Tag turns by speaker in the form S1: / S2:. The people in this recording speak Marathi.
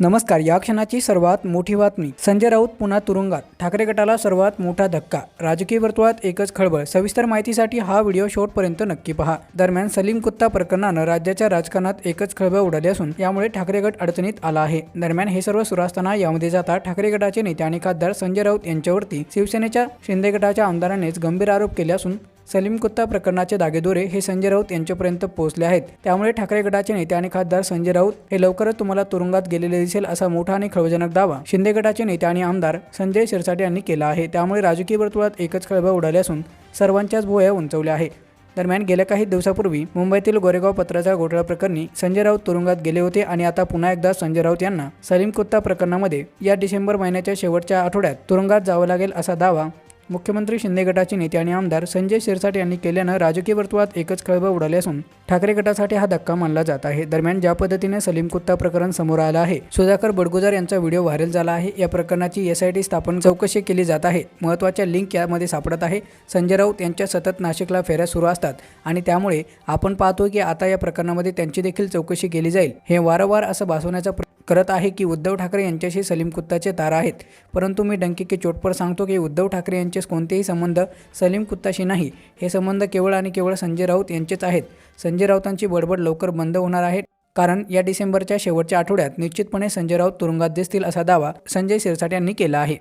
S1: नमस्कार या क्षणाची सर्वात मोठी बातमी. संजय राऊत पुन्हा तुरुंगात. ठाकरे गटाला सर्वात मोठा धक्का. राजकीय वर्तुळात एकच खळबळ. सविस्तर माहितीसाठी हा व्हिडिओ शेवटपर्यंत नक्की पहा. दरम्यान सलीम कुत्ता प्रकरणानं राज्याच्या राजकारणात एकच खळबळ उडाली असून यामुळे ठाकरे गट अडचणीत आला आहे. दरम्यान हे सर्व सुरू असताना यामध्ये जाता ठाकरे गटाचे नेते आणि खासदार संजय राऊत यांच्यावरती शिवसेनेच्या शिंदे गटाच्या आमदारांनीच गंभीर आरोप केले असून सलीम कुत्ता प्रकरणाचे धागेदोरे हे संजय राऊत यांच्यापर्यंत पोहोचले आहेत. त्यामुळे ठाकरे गटाचे नेते आणि खासदार संजय राऊत हे लवकरच तुम्हाला तुरुंगात गेलेले दिसेल असा मोठा आणि खळबळजनक दावा शिंदे गटाचे नेते आणि आमदार संजय शिरसाटे यांनी केला आहे. त्यामुळे राजकीय वर्तुळात एकच खळबळ उडाली असून सर्वांच्याच भोया उंचवल्या आहे दरम्यान गेल्या काही दिवसापूर्वी मुंबईतील गोरेगाव पत्राच्या घोटाळा प्रकरणी संजय राऊत तुरुंगात गेले होते आणि आता पुन्हा एकदा संजय राऊत यांना सलीम कुत्ता प्रकरणामध्ये या डिसेंबर महिन्याच्या शेवटच्या आठवड्यात तुरुंगात जावं लागेल असा दावा मुख्यमंत्री शिंदे गटाचे नेते आणि आमदार संजय शिरसाट यांनी केल्यानं राजकीय वर्तुळात एकच खळबळ उडाली असून ठाकरे गटासाठी हा धक्का मानला जात आहे. दरम्यान ज्या पद्धतीने सलीम कुत्ता प्रकरण समोर आलं आहे सुधाकर बडगुजार यांचा व्हिडिओ व्हायरल झाला आहे. या प्रकरणाची एस आय टी स्थापन चौकशी केली जात आहे. महत्त्वाच्या लिंक यामध्ये सापडत आहे. संजय राऊत यांच्या सतत नाशिकला फेऱ्या सुरू असतात आणि त्यामुळे आपण पाहतो की आता या प्रकरणामध्ये त्यांची देखील चौकशी केली जाईल. हे वारंवार असं भासवण्याचा प्र- करत आहे की उद्धव ठाकरे यांच्याशी सलीम कुत्ताचे तार आहेत. परंतु मी डंकी की चोटपर सांगतो की उद्धव ठाकरे यांचे कोणतेही संबंध सलीम कुत्ताशी नाही. हे संबंध केवळ आणि केवळ संजय राऊत यांचेच आहेत. संजय राऊतांची बडबड लवकर बंद होणार आहे. कारण या डिसेंबरच्या शेवटच्या आठवड्यात निश्चितपणे संजय राऊत तुरुंगात दिसतील असा दावा संजय शिरसाट यांनी केला आहे.